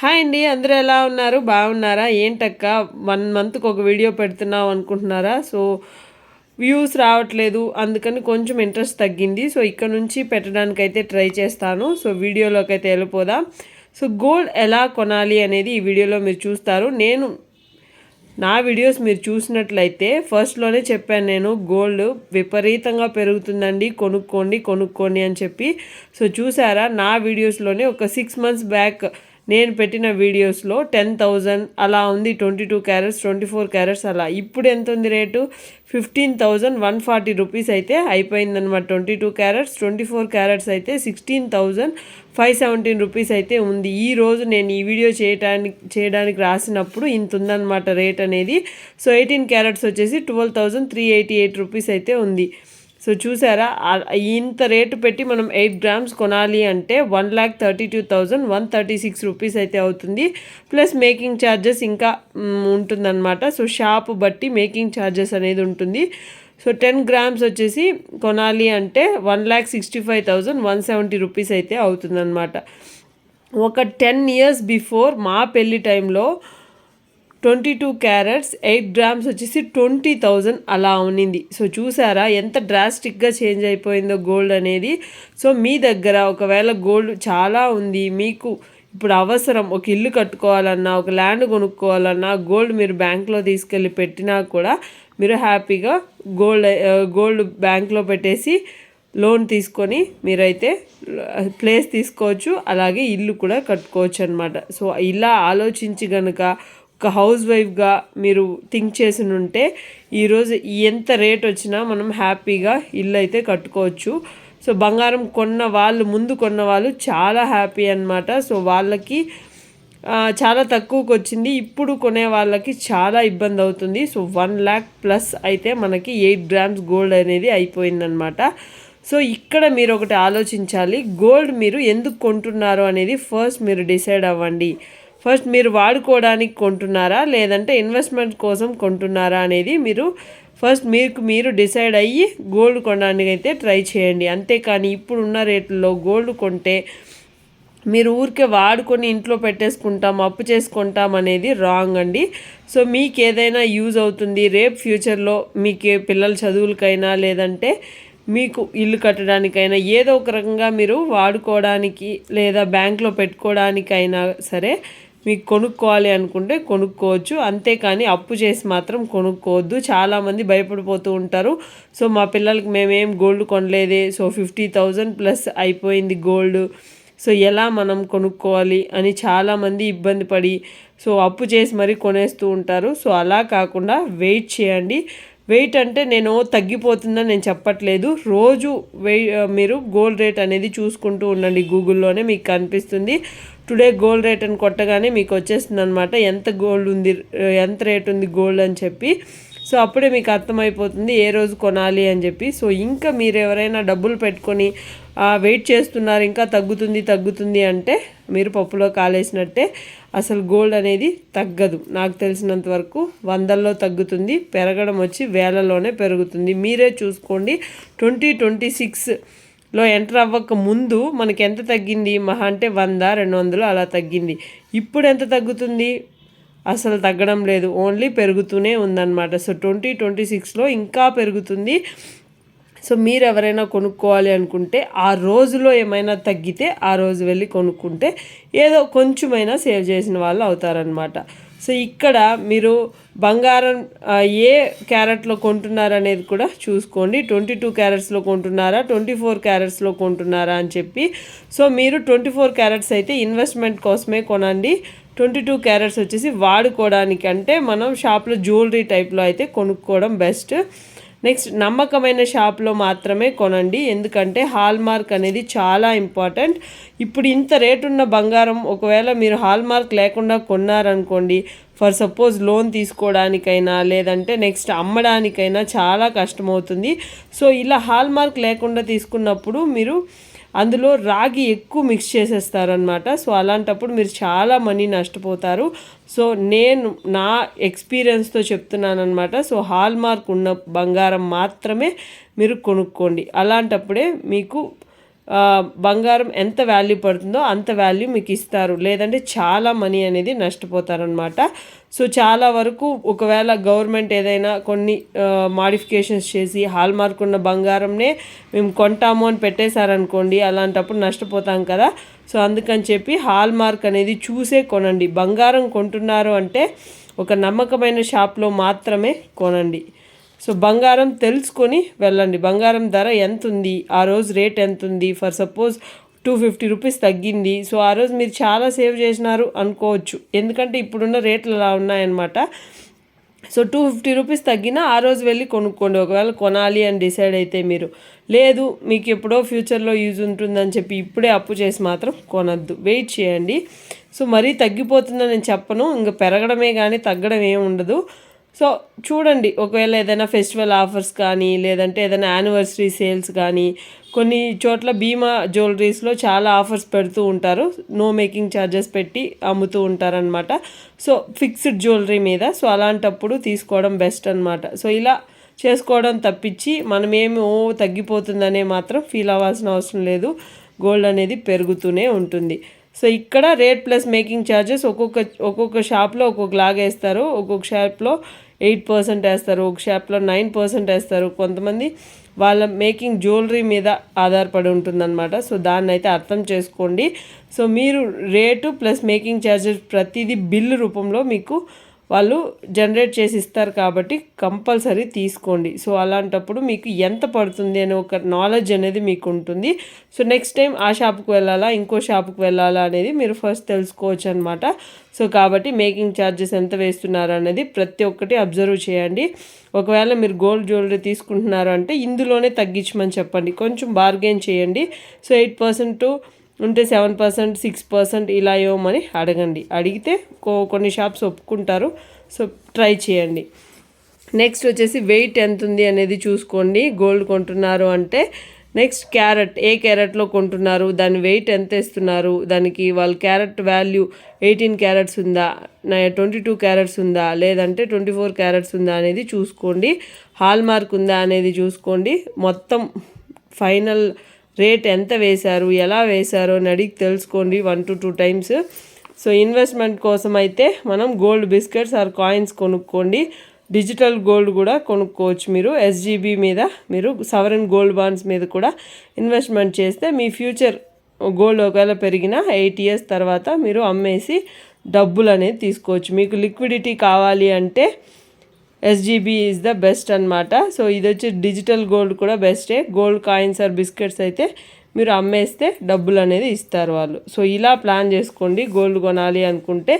Hi అండి అందరూ ఎలా ఉన్నారు? బాగున్నారా? ఏంటక్క వన్ మంత్కి ఒక వీడియో పెడుతున్నావు అనుకుంటున్నారా? సో వ్యూస్ రావట్లేదు అందుకని కొంచెం ఇంట్రెస్ట్ తగ్గింది. సో ఇక్కడ నుంచి పెట్టడానికి అయితే ట్రై చేస్తాను. సో వీడియోలోకి అయితే వెళ్ళిపోదాం. సో గోల్డ్ ఎలా కొనాలి అనేది ఈ వీడియోలో మీరు చూస్తారు. నేను నా వీడియోస్ మీరు చూసినట్లయితే ఫస్ట్లోనే చెప్పాను నేను గోల్డ్ విపరీతంగా పెరుగుతుందండి. కొనుక్కోండి కొనుక్కోండి అని చెప్పి. సో చూసారా? నా వీడియోస్లోనే ఒక సిక్స్ మంత్స్ బ్యాక్ నేను పెట్టిన వీడియోస్లో టెన్ థౌజండ్ అలా ఉంది twenty two carats twenty four carats అలా. ఇప్పుడు ఎంత ఉంది rate? Fifteen thousand one forty rupees అయితే అయిపోయిందనమాట twenty two carats twenty four carats అయితే sixteen thousand five seventeen rupees అయితే ఉంది. ఈ రోజు నేను ఈ వీడియో చేయడానికి చేయడానికి రాసినప్పుడు ఇంత ఉందన్నమాట రేట్ అనేది. సో ఎయిటీన్ క్యారెట్స్ వచ్చేసి twelve thousand three eighty eight rupees అయితే ఉంది. సో చూసారా? ఇంత రేటు పెట్టి మనం ఎయిట్ గ్రామ్స్ కొనాలి అంటే one lakh thirty two thousand one thirty six rupees అయితే అవుతుంది. ప్లస్ మేకింగ్ ఛార్జెస్ ఇంకా ఉంటుందన్నమాట. సో షాప్ బట్టి మేకింగ్ ఛార్జెస్ అనేది ఉంటుంది. సో టెన్ గ్రామ్స్ వచ్చేసి కొనాలి అంటే one lakh sixty five thousand one seventy rupees అయితే అవుతుందన్నమాట. ఒక టెన్ ఇయర్స్ బిఫోర్ మా పెళ్ళి టైంలో twenty two carats eight grams వచ్చేసి ట్వంటీ థౌజండ్ అలా ఉన్నింది. సో చూసారా ఎంత డ్రాస్టిక్గా చేంజ్ అయిపోయిందో గోల్డ్ అనేది. సో మీ దగ్గర ఒకవేళ గోల్డ్ చాలా ఉంది మీకు ఇప్పుడు అవసరం ఒక ఇల్లు కట్టుకోవాలన్నా ఒక ల్యాండ్ కొనుక్కోవాలన్నా గోల్డ్ మీరు బ్యాంక్లో తీసుకెళ్ళి పెట్టినా కూడా మీరు హ్యాపీగా గోల్డ్ గోల్డ్ బ్యాంక్లో పెట్టేసి లోన్ తీసుకొని మీరైతే uh, ప్లేస్ తీసుకోవచ్చు. అలాగే ఇల్లు కూడా కట్టుకోవచ్చు అనమాట సో ఇలా ఆలోచించి కనుక ఒక హౌస్ వైఫ్గా మీరు థింక్ చేసి ఉంటే ఈరోజు ఎంత రేట్ వచ్చినా మనం హ్యాపీగా ఇల్లు అయితే కట్టుకోవచ్చు. సో బంగారం కొన్న వాళ్ళు ముందు కొన్న వాళ్ళు చాలా హ్యాపీ అనమాట సో వాళ్ళకి చాలా తక్కువకి వచ్చింది. ఇప్పుడు కొనే వాళ్ళకి చాలా ఇబ్బంది అవుతుంది. సో వన్ ల్యాక్ ప్లస్ అయితే మనకి ఎయిట్ గ్రామ్స్ గోల్డ్ అనేది అయిపోయిందనమాట సో ఇక్కడ మీరు ఒకటి ఆలోచించాలి. గోల్డ్ మీరు ఎందుకు కొంటున్నారు అనేది ఫస్ట్ మీరు డిసైడ్ అవ్వండి. ఫస్ట్ మీరు వాడుకోవడానికి కొంటున్నారా? లేదంటే ఇన్వెస్ట్మెంట్ కోసం కొంటున్నారా అనేది మీరు ఫస్ట్ మీకు మీరు డిసైడ్ అయ్యి గోల్డ్ కొనడానికి అయితే ట్రై చేయండి. అంతేకాని ఇప్పుడున్న రేట్లలో గోల్డ్ కొంటే మీరు ఊరికే వాడుకొని ఇంట్లో పెట్టేసుకుంటాం అప్పు చేసుకుంటాం అనేది రాంగ్ అండి. సో మీకు ఏదైనా యూజ్ అవుతుంది రేపు ఫ్యూచర్లో మీకు పిల్లల చదువులకైనా లేదంటే మీకు ఇల్లు కట్టడానికైనా ఏదో ఒక రకంగా మీరు వాడుకోవడానికి లేదా బ్యాంక్లో పెట్టుకోవడానికైనా సరే మీకు కొనుక్కోవాలి అనుకుంటే కొనుక్కోవచ్చు. అంతేకాని అప్పు చేసి మాత్రం కొనుక్కోవద్దు. చాలామంది భయపడిపోతూ ఉంటారు. సో మా పిల్లలకి మేమేం గోల్డ్ కొనలేదే. సో ఫిఫ్టీ థౌజండ్ ప్లస్ అయిపోయింది గోల్డ్. సో ఎలా మనం కొనుక్కోవాలి అని చాలామంది ఇబ్బంది పడి సో అప్పు చేసి మరీ కొనేస్తూ ఉంటారు. సో అలా కాకుండా వెయిట్ చేయండి. వెయిట్ అంటే నేను తగ్గిపోతుందని నేను చెప్పట్లేదు. రోజు వెయి మీరు గోల్డ్ రేట్ అనేది చూసుకుంటూ ఉండండి గూగుల్లోనే మీకు కనిపిస్తుంది. టుడే గోల్డ్ రేట్ అని కొట్టగానే మీకు వచ్చేస్తుంది అనమాట ఎంత గోల్డ్ ఉంది ఎంత రేట్ ఉంది గోల్డ్ అని చెప్పి. సో అప్పుడే మీకు అర్థమైపోతుంది ఏ రోజు కొనాలి అని చెప్పి. సో ఇంకా మీరు ఎవరైనా డబ్బులు పెట్టుకొని వెయిట్ చేస్తున్నారు ఇంకా తగ్గుతుంది తగ్గుతుంది అంటే మీరు పప్పులో కాలేసినట్టే. అసలు గోల్డ్ అనేది తగ్గదు. నాకు తెలిసినంత వరకు వందల్లో తగ్గుతుంది. పెరగడం వచ్చి వేలలోనే పెరుగుతుంది. మీరే చూసుకోండి. ట్వంటీ ట్వంటీ సిక్స్లో ఎంటర్ అవ్వక ముందు మనకి ఎంత తగ్గింది? మహా అంటే వంద రెండు వందలు అలా తగ్గింది. ఇప్పుడు ఎంత తగ్గుతుంది? అసలు తగ్గడం లేదు. ఓన్లీ పెరుగుతూనే ఉందన్నమాట. సో ట్వంటీ ట్వంటీ సిక్స్లో ఇంకా పెరుగుతుంది. సో మీరు ఎవరైనా కొనుక్కోవాలి అనుకుంటే ఆ రోజులో ఏమైనా తగ్గితే ఆ రోజు వెళ్ళి కొనుక్కుంటే ఏదో కొంచెమైనా సేవ్ చేసిన వాళ్ళు అవుతారనమాట సో ఇక్కడ మీరు బంగారం ఏ క్యారెట్లో కొంటున్నారనేది కూడా చూసుకోండి. ట్వంటీ టూ క్యారెట్స్లో కొంటున్నారా ట్వంటీ ఫోర్ క్యారెట్స్లో కొంటున్నారా అని చెప్పి. సో మీరు ట్వంటీ ఫోర్ క్యారెట్స్ అయితే ఇన్వెస్ట్మెంట్ కోసమే కొనండి. ట్వంటీ టూ క్యారెట్స్ వచ్చేసి వాడుకోవడానికి అంటే మనం షాప్లో జ్యువెలరీ టైప్లో అయితే కొనుక్కోవడం బెస్ట్. నెక్స్ట్ నమ్మకమైన షాప్లో మాత్రమే కొనండి. ఎందుకంటే హాల్ మార్క్ అనేది చాలా ఇంపార్టెంట్. ఇప్పుడు ఇంత రేటు ఉన్న బంగారం ఒకవేళ మీరు హాల్ మార్క్ లేకుండా కొన్నారనుకోండి ఫర్ సపోజ్ లోన్ తీసుకోవడానికైనా లేదంటే నెక్స్ట్ అమ్మడానికైనా చాలా కష్టమవుతుంది. సో ఇలా హాల్ మార్క్ లేకుండా తీసుకున్నప్పుడు మీరు అందులో రాగి ఎక్కువ మిక్స్ చేసేస్తారనమాట సో అలాంటప్పుడు మీరు చాలా మనీ నష్టపోతారు. సో నేను నా ఎక్స్పీరియన్స్తో చెప్తున్నానమాట సో హాల్ మార్క్ ఉన్న బంగారం మాత్రమే మీరు కొనుక్కోండి. అలాంటప్పుడే మీకు బంగారం ఎంత వాల్యూ పడుతుందో అంత వాల్యూ మీకు ఇస్తారు. లేదంటే చాలా మనీ అనేది నష్టపోతారనమాట సో చాలా వరకు ఒకవేళ గవర్నమెంట్ ఏదైనా కొన్ని మాడిఫికేషన్స్ చేసి హాల్ మార్క్ ఉన్న బంగారంనే మేము కొంటాము అని పెట్టేశారనుకోండి అలాంటప్పుడు నష్టపోతాం కదా. సో అందుకని చెప్పి హాల్ మార్క్ అనేది చూసే కొనండి. బంగారం కొంటున్నారు అంటే ఒక నమ్మకమైన షాప్లో మాత్రమే కొనండి. సో బంగారం తెలుసుకొని వెళ్ళండి. బంగారం ధర ఎంత ఉంది ఆ రోజు రేట్ ఎంత ఉంది for suppose two fifty rupees తగ్గింది. సో ఆ రోజు మీరు చాలా సేవ్ చేసినారు అనుకోవచ్చు. ఎందుకంటే ఇప్పుడున్న రేట్లు అలా ఉన్నాయన్నమాట. సో టూ ఫిఫ్టీ రూపీస్ తగ్గినా ఆ రోజు వెళ్ళి కొనుక్కోండి. ఒకవేళ కొనాలి అని డిసైడ్ అయితే మీరు. లేదు మీకు ఎప్పుడో ఫ్యూచర్లో యూజ్ ఉంటుందని చెప్పి ఇప్పుడే అప్పు చేసి మాత్రం కొనద్దు. వెయిట్ చేయండి. సో మరీ తగ్గిపోతుందని నేను చెప్పను. ఇంకా పెరగడమే కానీ తగ్గడం ఏమి ఉండదు. సో చూడండి ఒకవేళ ఏదైనా ఫెస్టివల్ ఆఫర్స్ కానీ లేదంటే ఏదైనా యానివర్సరీ సేల్స్ కానీ కొన్ని చోట్ల భీమా జ్యువెలరీస్లో చాలా ఆఫర్స్ పెడుతూ ఉంటారు. నో మేకింగ్ ఛార్జెస్ పెట్టి అమ్ముతూ ఉంటారనమాట సో ఫిక్స్డ్ జ్యువెలరీ మీద సో అలాంటప్పుడు తీసుకోవడం బెస్ట్ అనమాట సో ఇలా చేసుకోవడం తప్పించి మనమేమి ఓ తగ్గిపోతుందనే మాత్రం ఫీల్ అవ్వాల్సిన అవసరం లేదు. గోల్డ్ అనేది పెరుగుతూనే ఉంటుంది. సో ఇక్కడ రేట్ ప్లస్ మేకింగ్ ఛార్జెస్ ఒక్కొక్క ఒక్కొక్క షాప్లో ఒక్కొక్క లాగా వేస్తారు. ఒక్కొక్క షాప్లో ఎయిట్ పర్సెంట్ వేస్తారు. ఒక షాప్లో నైన్ పర్సెంట్ వేస్తారు. కొంతమంది వాళ్ళ మేకింగ్ జ్యువెలరీ మీద ఆధారపడి ఉంటుందన్నమాట. సో దాన్ని అయితే అర్థం చేసుకోండి. సో మీరు రేటు ప్లస్ మేకింగ్ ఛార్జెస్ ప్రతిదీ బిల్లు రూపంలో మీకు వాళ్ళు జనరేట్ చేసి ఇస్తారు కాబట్టి కంపల్సరీ తీసుకోండి. సో అలాంటప్పుడు మీకు ఎంత పడుతుంది అనే ఒక నాలెడ్జ్ అనేది మీకు ఉంటుంది. సో నెక్స్ట్ టైం ఆ షాప్కి వెళ్ళాలా ఇంకో షాప్కి వెళ్ళాలా అనేది మీరు ఫస్ట్ తెలుసుకోవచ్చు అనమాట సో కాబట్టి మేకింగ్ ఛార్జెస్ ఎంత వేస్తున్నారు అనేది ప్రతి ఒక్కటి అబ్జర్వ్ చేయండి. ఒకవేళ మీరు గోల్డ్ జ్యువెలరీ తీసుకుంటున్నారు అంటే ఇందులోనే తగ్గించమని చెప్పండి. కొంచెం బార్గెన్ చేయండి. సో ఎయిట్ పర్సెంట్ ఉంటే సెవెన్ పర్సెంట్ సిక్స్ పర్సెంట్ ఇలా ఇవ్వమని అడగండి. అడిగితే కో- కొన్ని షాప్స్ ఒప్పుకుంటారు. సో ట్రై చేయండి. నెక్స్ట్ వచ్చేసి వెయిట్ ఎంత ఉంది అనేది చూసుకోండి. గోల్డ్ కొంటున్నారు అంటే నెక్స్ట్ క్యారెట్ ఏ క్యారెట్లో కొంటున్నారు? దాని వెయిట్ ఎంత ఇస్తున్నారు దానికి వాళ్ళ క్యారెట్ వాల్యూ ఎయిటీన్ క్యారెట్స్ ఉందా? ట్వంటీ టూ క్యారెట్స్ ఉందా? లేదంటే ట్వంటీ ఫోర్ క్యారెట్స్ ఉందా అనేది చూసుకోండి. హాల్ మార్క్ ఉందా అనేది చూసుకోండి. మొత్తం ఫైనల్ రేట్ ఎంత వేశారు ఎలా వేశారు అని అడిగి తెలుసుకోండి one to two times so investment కోసం అయితే మనం గోల్డ్ బిస్కెట్స్ ఆర్ కాయిన్స్ కొనుక్కోండి. డిజిటల్ గోల్డ్ కూడా కొనుక్కోవచ్చు మీరు. ఎస్జీబీ మీద మీరు సవరన్ గోల్డ్ బాండ్స్ మీద కూడా ఇన్వెస్ట్మెంట్ చేస్తే మీ ఫ్యూచర్ గోల్డ్ ఒకవేళ పెరిగిన ఎయిట్ ఇయర్స్ తర్వాత మీరు అమ్మేసి డబ్బులు అనేది తీసుకోవచ్చు. మీకు లిక్విడిటీ కావాలి అంటే ఎస్జీబీ ఈజ్ ద బెస్ట్ అనమాట సో ఇది వచ్చి డిజిటల్ గోల్డ్ కూడా బెస్టే గోల్డ్ కాయిన్స్ ఆర్ బిస్కెట్స్ అయితే మీరు అమ్మేస్తే డబ్బులు అనేది ఇస్తారు వాళ్ళు. సో ఇలా ప్లాన్ చేసుకోండి. గోల్డ్ కొనాలి అనుకుంటే.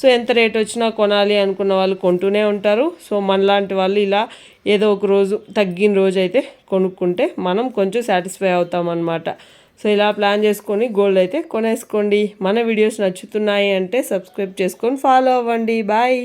సో ఎంత రేట్ వచ్చినా కొనాలి అనుకున్న వాళ్ళు కొంటూనే ఉంటారు. సో మనలాంటి వాళ్ళు ఇలా ఏదో ఒక రోజు తగ్గిన రోజు అయితే కొనుక్కుంటే మనం కొంచెం సాటిస్ఫై అవుతాం అనమాట సో ఇలా ప్లాన్ చేసుకొని గోల్డ్ అయితే కొనేసుకోండి. మన వీడియోస్ నచ్చుతున్నాయి అంటే సబ్స్క్రైబ్ చేసుకొని ఫాలో అవ్వండి. బాయ్